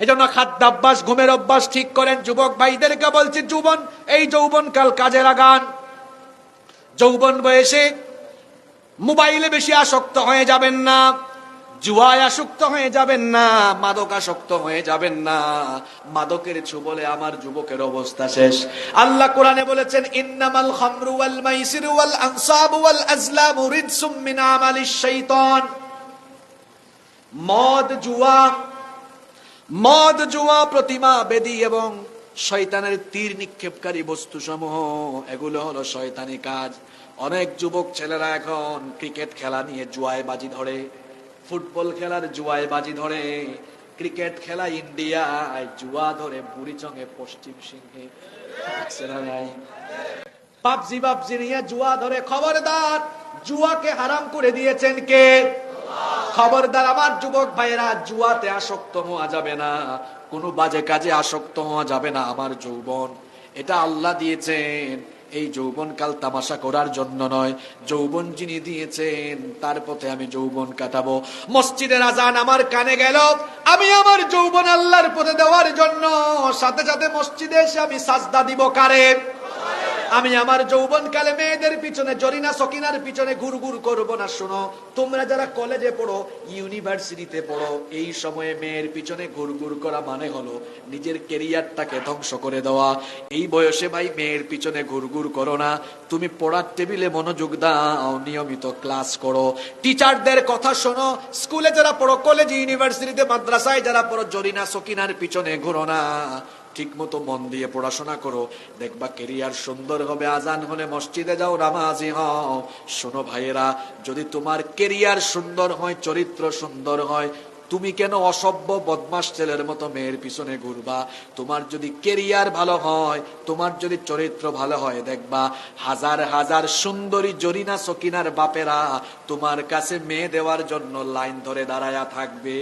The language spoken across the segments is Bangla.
এই জন্য খাদ্যাভ্যাস, ঘুমের অভ্যাস ঠিক করেন। যুবক ভাইদেরকে বলছি, যৌবন, এই যৌবন কাল কাজে লাগান। যৌবন বয়সে মোবাইলে বেশি আসক্ত হয়ে যাবেন না, জুয়ায় আসক্ত হয়ে যাবেন না মাদক আসক্ত হয়ে যাবেন না। মাদকের বলে আমার যুবকের অবস্থা শেষ। আল্লাহ কোরআনে বলেছেন, ইন্নামাল খামরু ওয়াল মাইসিরু ওয়াল আনসাবু ওয়াল আজলামু রিজসুম মিন আমালিশ শাইতান। মদ, জুয়া মদ, জুয়া, প্রতিমা, বেদি এবং শয়তানের তীর নিক্ষেপকারী বস্তু সমূহ এগুলো হলো শয়তানি কাজ। অনেক যুবক ছেলেরা এখন ক্রিকেট খেলা নিয়ে জুয়ায় বাজি ধরে, ফুটবল খেলার জুয়ায় বাজি ধরে, ক্রিকেট খেলা ইন্ডিয়ায় জুয়া ধরে বুড়িচঙ্গে পশ্চিম সিংহে। পাবজি, বাবজি নিয়ে জুয়া ধরে খবরদার, জুয়াকে হারাম করে দিয়েছেন কে? খবরদার আমার যুবক ভাইয়েরা, জুয়াতে আসক্ত হওয়া যাবে না, কোনো বাজে কাজে আসক্ত হওয়া যাবে না আমার যৌবন। এটা আল্লাহ দিয়েছেন, এই যৌবন কাল তামাশা করার জন্য নয়। যৌবন যিনি দিয়েছেন, তার পথে আমি যৌবন কাটাবো। মসজিদের আজান আমার কানে গেল, আমি আমার যৌবন আল্লাহর পথে দেওয়ার জন্য, সাথে সাথে মসজিদে এসে আমি সাজদা দিব কারে? আমি আমার যৌবন কালে মেয়েদের পিছনে, জরিনা সকিনার পিছনে ঘুর ঘুর করব না, শোনো। তোমরা যারা কলেজে পড়ো ইউনিভার্সিটিতে পড়ো, এই সময়ে মেয়ের পিছনে ঘুর ঘুর করা মানে হলো নিজের কেরিয়ারটাকে ধ্বংস করে দেওয়া। এই বয়সে ভাই মেয়ের পিছনে ঘুর ঘুর করো না। তুমি পড়ার টেবিলে মনোযোগ দাও, নিয়মিত ক্লাস করো। টিচারদের কথা শোনো স্কুলে যারা পড়ো কলেজ ইউনিভার্সিটিতে মাদ্রাসায় যারা পড়ো, জরিনা সকিনার পিছনে ঘুরো না। ঠিক মতো মন দিয়ে পড়াশোনা করো, দেখবা কেরিয়ার সুন্দর হবে, আজান হলে মসজিদে যাও, নামাজি হও। শোনো ভাইয়েরা, যদি তোমার কেরিয়ার সুন্দর হয়, চরিত্র সুন্দর হয়, তুমি কেন অসভ্য বদমাস ছেলের মতো মেয়ের পিছনে ঘুরবা? তোমার যদি কেরিয়ার ভালো হয়, তোমার যদি চরিত্র ভালো হয়, দেখবা হাজার হাজার সুন্দরী জরিনা সকিনার বাপেরা তোমার কাছে মেয়ে দেওয়ার জন্য লাইন ধরে দাঁড়ায়া থাকবে।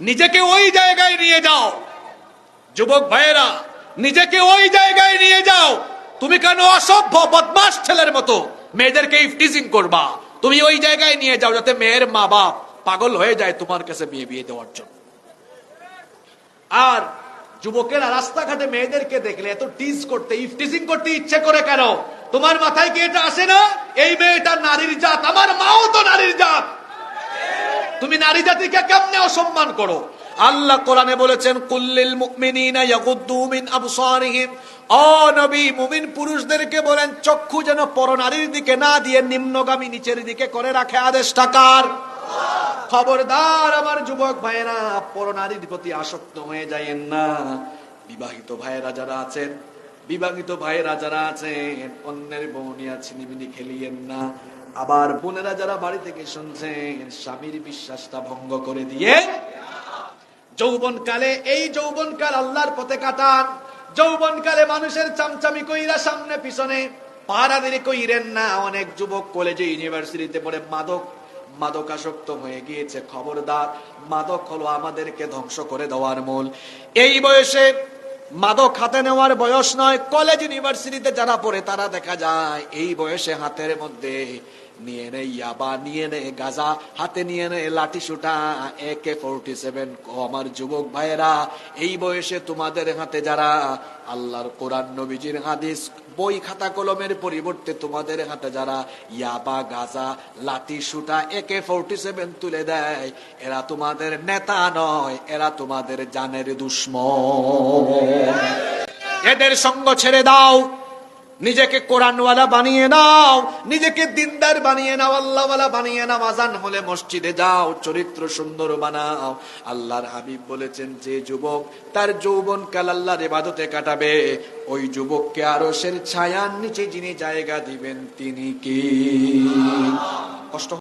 নিজেকে ওই জায়গায় নিয়ে যাও। যুবক ভাইয়েরা, নিজেকে ওই জায়গায় নিয়ে যাও। তুমি কেন অসভ্য বদমাস ছেলের মতো? মেয়েদেরকে ইফটিজিং করবা। তুমি ওই জায়গায় নিয়ে যাও যাতে মেয়ের মা বাপ পাগল হয়ে যায় তোমার কাছে বিয়ে বিয়ে দেওয়ার জন্য। আর যুবকেরা রাস্তাঘাটে মেয়েদেরকে দেখলে এত টিজ করতে, ইফটিজিং করতে ইচ্ছে করে কেন? তোমার মাথায় কি এটা আসে না? এই মেয়েটা নারীর জাত, আমার মাও তো নারীর জাত। তুমি নারী জাতিকে কেমনে অসম্মান করো? আল্লাহ কোরআনে বলেছেন, কুল্লিল মুমিনিনা ইয়াগুদ্দু মিন আবসারিহিম। ও নবী, মুমিন পুরুষদেরকে বলেন, চক্ষু যেন পরনারীর দিকে না দিয়ে নিম্নগামী নিচের দিকে করে রাখে। আদেশ টাকার খবরদার আমার যুবক ভাইয়েরা, পরনারীর প্রতি আসক্ত হয়ে যায়েন না। বিবাহিত ভাইয়েরা যারা আছেন, বিবাহিত ভাইয়েরা যারা আছেন, অন্যের বউনিয়া ছিনিমিনি খেলিয়েন না। আবার বোনেরা যারা বাড়ি থেকে শুনছেন, স্বামীর বিশ্বাসটা ভঙ্গ করে দিয়ে যৌবন কালে এই যৌবন কাল আল্লাহর পথে কাটান। যৌবন কালে মানুষের চামচামি কইরা সামনে, পিছনে পাহারাদারি কইরেন না। অনেক যুবক কলেজে ইউনিভার্সিটিতে পড়ে মাদক, মাদকাসক্ত হয়ে গিয়েছে। খবরদার, মাদক হলো আমাদেরকে ধ্বংস করে দেওয়ার মূল। এই বয়সে মাদক হাতে নেওয়ার বয়স নয় কলেজ ইউনিভার্সিটিতে যারা পড়ে তারা দেখা যায়, এই বয়সে হাতের মধ্যে নিয়ে নে ইয়াবা, নিয়ে নে গাজা, হাতে নিয়ে নে লাঠি সুটা একে ফোরটি সেভেন আমার যুবক ভাইয়েরা, এই বয়সে তোমাদের হাতে যারা আল্লাহর কোরআন, নবীজির হাদিস বই খাতা কলমের পরিবর্তে তোমাদের হাতে যারা ইয়াবা, গাজা, লাঠি সুটা একে ফোরটি সেভেন তুলে দেয়, এরা তোমাদের নেতা নয়, এরা তোমাদের জানের দুশ্মন। এদের সঙ্গ ছেড়ে দাও। নিজেকে কোরআনওয়ালা বানিয়ে নাও, নিজেকে দিনদার বানিয়ে নাও, আল্লাহওয়ালা বানিয়ে নাও, আজান হলে মসজিদে যাও, চরিত্র সুন্দর বানাও। আল্লাহর হাবিব বলেছেন, যে যুবক তার যৌবন কাল আল্লাহর ইবাদতে কাটাবে, ওই যুবককে আরও সের ছায়ার নিচে যিনি জায়গা দিবেন, তিনি কি? কষ্ট